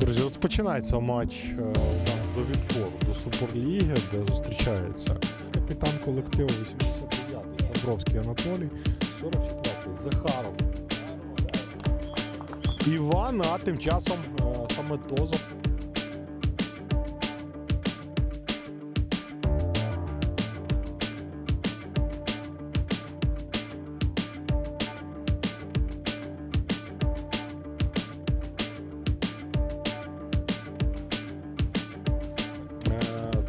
Друзі, от починається матч е, до відбору до Суперліги, де зустрічається капітан колективу 89-й Добровський Анатолій, 44-й Захаров. Іван, а тим часом е, саме Тозов.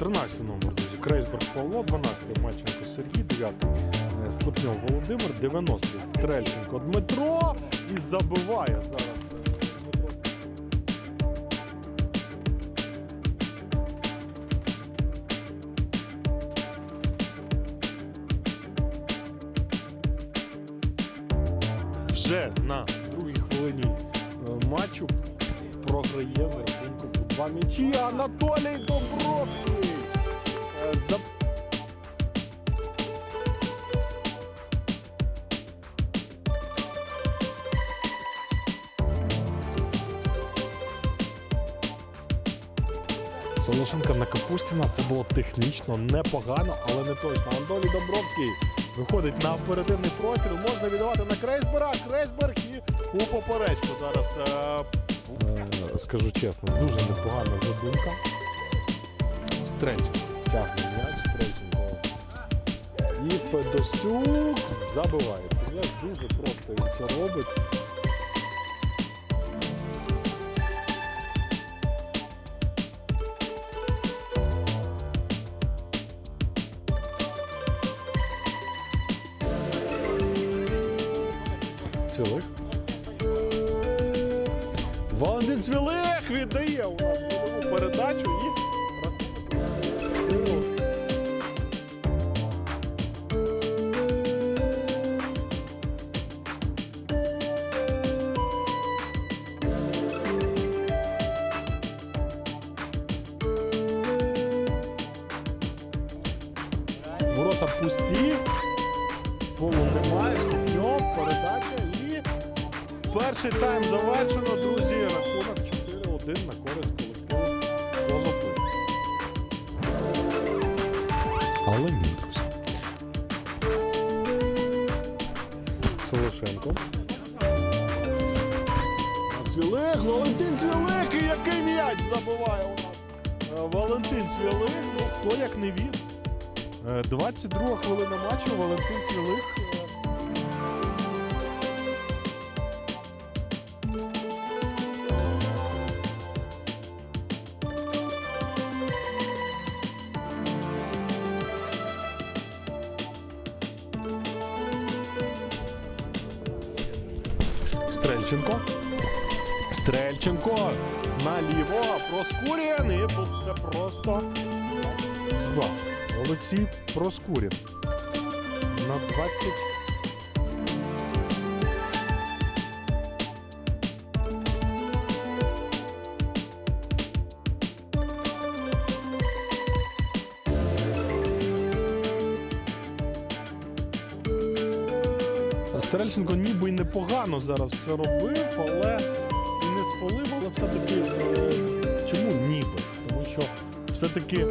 13 номер, друзі. Крейсберг Павло, 12 Маченко Сергій, 9 Слепньов Володимир, 90 Стрельченко Дмитро і забиває зараз. е, Вже на другій хвилині е, матчу програє за рахунком у два м'ячі Анатолій Добровський. Е, За... Солошенка на Капустіна це було технічно непогано, але не точно. Анатолій Добровський виходить на оперативний профіль. Можна віддавати на Крейсбера. Крейсберг і у поперечку зараз. е, Е, скажу чесно, дуже непогана задумка. Стрельченко тягне м'яч, Стрельченко. І Федосюк забивається. М'яч дуже просто він це робить. Цілих. Валентин Цвілих віддає у нас передачу і Перший тайм завершено, друзі. Рахунок 4-1 на користь колективу Козаку. Але ні. Солошенко. Цвілих, Валентин Цвілих, і який м'яч забиває у нас. Е, Валентин Цвілих, ну хто як не він. Е, 22 хвилина матчу, Валентин Цвілих. е, Стрельченко. Стрельченко наліво. Проскурін. І тут все просто. Два. Олексій Проскурін. На 20. Стрельченко ніби й непогано зараз все робив, але і не сфолив, але все-таки чому ніби? Тому що все-таки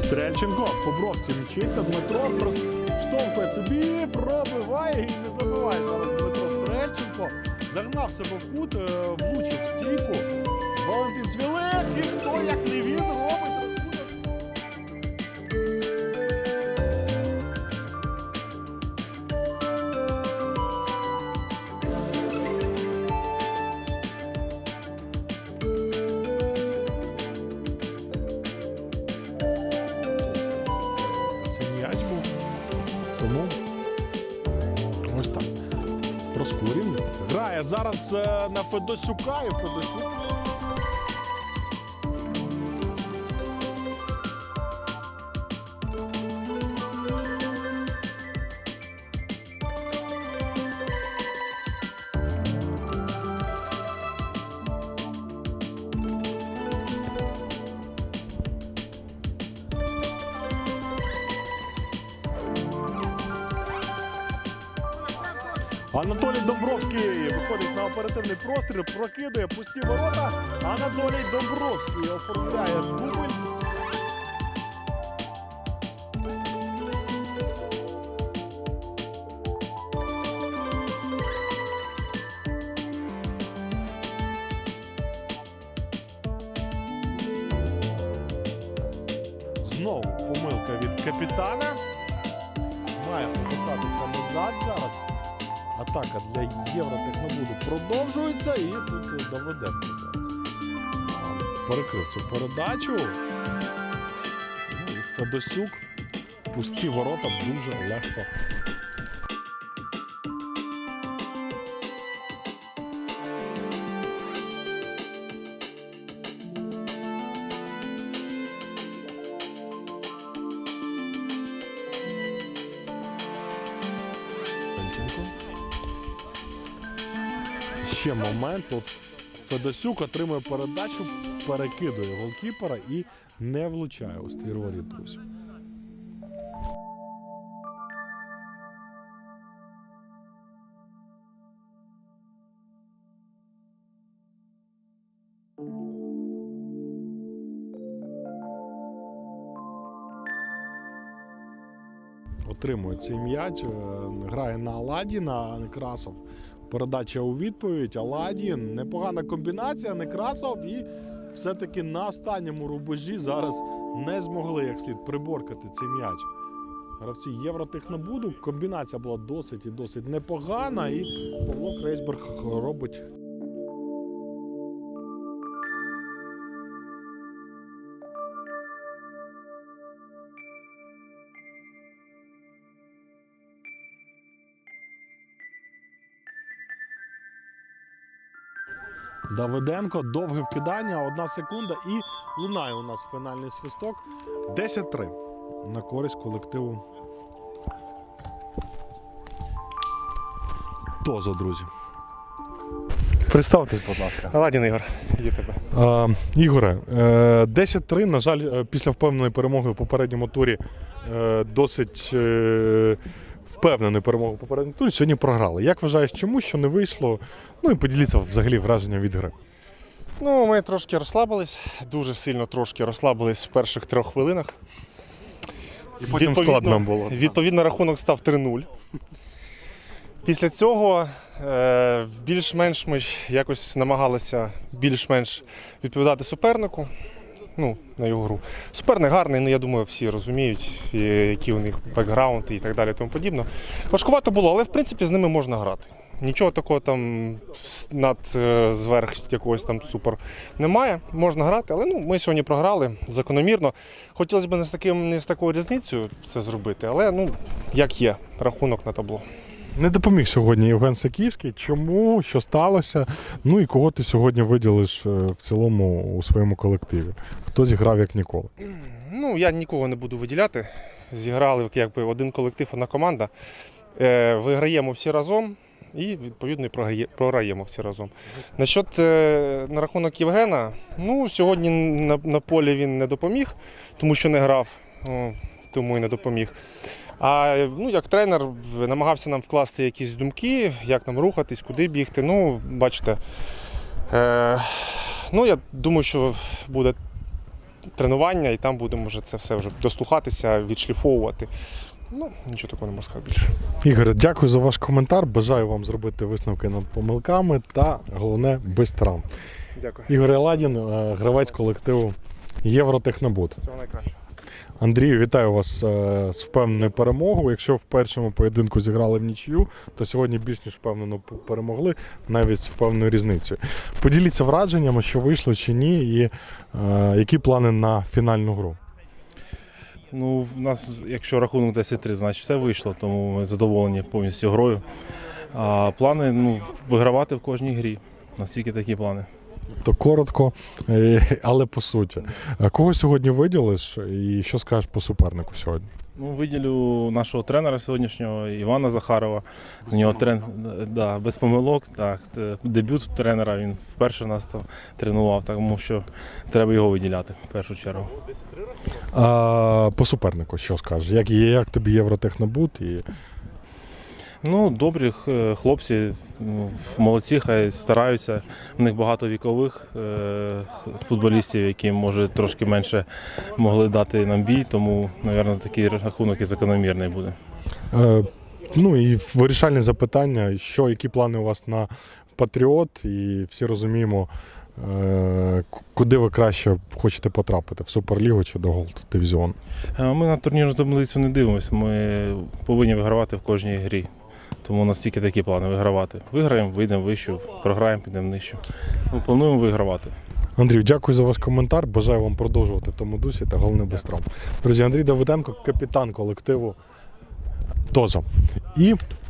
Стрельченко по бровці мчиться, Дмитро прос- штовхує собі, пробиває і не забиває зараз Дмитро Стрельченко. Загнав себе в кут, е, влучив стійку. Валентин Цвілек, і хто як не він зараз е, на Федосюка і Федосюк. Анатолій Домбровський виходить на оперативний простір, прокидує пусті ворота. Анатолій Домбровський оформляє дубль. Знову помилка від капітана. Має повертатися назад зараз. Атака для Євротехнобуду продовжується і тут Давиденко зараз. Перекрив цю передачу. Ну, і Федосюк. Пусті ворота дуже легко. Ще момент. Тут Федосюк отримує передачу, перекидує голкіпера і не влучає у ствір друзі. Отримує цей м'яч, е, грає на Аладі, на Некрасов. Передача у відповідь. Аладін. Непогана комбінація. Некрасов і все-таки на останньому рубежі зараз не змогли як слід приборкати цей м'яч. Гравці Євротехнобуду. Комбінація була досить і досить непогана. І Павло Крейсберг робить Давиденко, довге вкидання, одна секунда і лунає у нас фінальний свисток. 10-3 на користь колективу. Тозо, друзі. Представтесь, будь ласка. Ладін Ігор, є тебе. Е, Ігоре, е, 10-3, на жаль, е, після впевненої перемоги у попередньому турі е, досить е, впевненої перемоги у попередньому турі. Сьогодні програли. Як вважаєш, чому що не вийшло? Ну і поділіться взагалі враженням від гри. Ну, ми трошки розслабились, дуже сильно трошки розслабились в перших трьох хвилинах. І потім складно було. Відповідно, рахунок став 3-0. Після цього е, більш-менш ми якось намагалися більш-менш відповідати супернику. Ну, на його гру. Суперник гарний, ну я думаю, всі розуміють, які у них бекграунд і так далі. Тому подібно. Важкувато було, але в принципі з ними можна грати. Нічого такого там над е, зверх якогось там супер немає. Можна грати, але ну, ми сьогодні програли закономірно. Хотілося б не з таким, не з такою різницею це зробити, але ну як є, рахунок на табло. Не допоміг сьогодні Євген Саківський. Чому? Що сталося? Ну і кого ти сьогодні виділиш е, в цілому у своєму колективі? Хто зіграв як ніколи? Ну, я нікого не буду виділяти. Зіграли якби один колектив, одна команда. Е, виграємо всі разом і відповідно програємо всі разом. Насчет е, на рахунок Євгена, ну сьогодні на, на полі він не допоміг, тому що не грав, тому і не допоміг. А ну, як тренер намагався нам вкласти якісь думки, як нам рухатись, куди бігти. Ну, бачите. Е, ну, я думаю, що буде тренування, і там будемо вже це все вже дослухатися, відшліфовувати. Ну, нічого такого не можу сказати більше. Ігор, дякую за ваш коментар. Бажаю вам зробити висновки над помилками та головне без травм. Дякую. Ігор Еладін, е, гравець колективу Євротехнобуд. Всього найкращого. Андрію, вітаю вас е, з впевненою перемогою. Якщо в першому поєдинку зіграли в нічию, то сьогодні більш ніж впевнено перемогли, навіть з впевненою різницею. Поділіться враженнями, що вийшло чи ні, і е, які плани на фінальну гру. Ну, в нас, якщо рахунок 10-3, значить все вийшло, тому ми задоволені повністю грою. А плани ну, вигравати в кожній грі. Настільки такі плани. То коротко, е, але по суті. Кого сьогодні виділиш і що скажеш по супернику сьогодні? Ну, виділю нашого тренера сьогоднішнього Івана Захарова. У нього трен... да, без помилок. Так, дебют тренера. Він вперше нас там тренував, тому що треба його виділяти в першу чергу. А, по супернику, що скажеш? Як, як тобі Євротехнобут? І... Ну, добрі е, хлопці, молодці, хай стараються. У них багато вікових е, футболістів, які може трошки менше могли дати нам бій, тому, мабуть, такий рахунок і закономірний буде. Е, ну і вирішальне запитання, що, які плани у вас на Патріот, і всі розуміємо, куди ви краще хочете потрапити в Суперлігу чи до Голд дивізіону. Е, Ми на турнірну таблицю не дивимося, ми повинні вигравати в кожній грі. Тому у нас тільки такі плани вигравати. Виграємо, вийдемо вищу, програємо, підемо нижчу. Ми плануємо вигравати. Андрій, дякую за ваш коментар. Бажаю вам продовжувати в тому дусі та головне без травм. Друзі, Андрій Давиденко, капітан колективу Доза. І